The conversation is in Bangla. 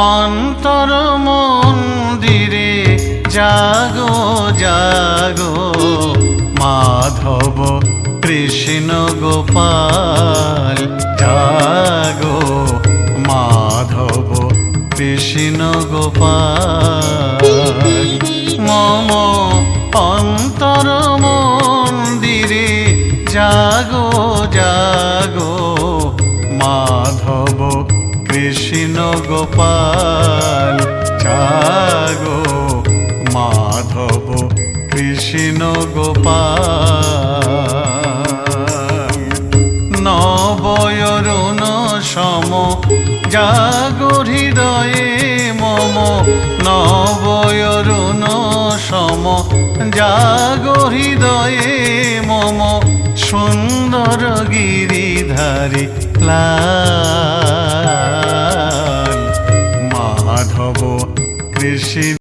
অন্তর মন্দিরে জাগো জাগো। মাধব কৃষ্ণ গোপাল, জাগো। মাধব কৃষ্ণ গোপাল। মম অন্তর মন্দিরে জাগো জাগো। কৃষ্ণ গোপাল জাগো মাধব কৃষ্ণ গোপাল নবয়রুণ সম, জাগো হৃদয়ে মম। নবয়রুণ সম, জাগো হৃদয়ে মম। সুন্দর গিরিধারী লাল। মাধব কৃষ্ণ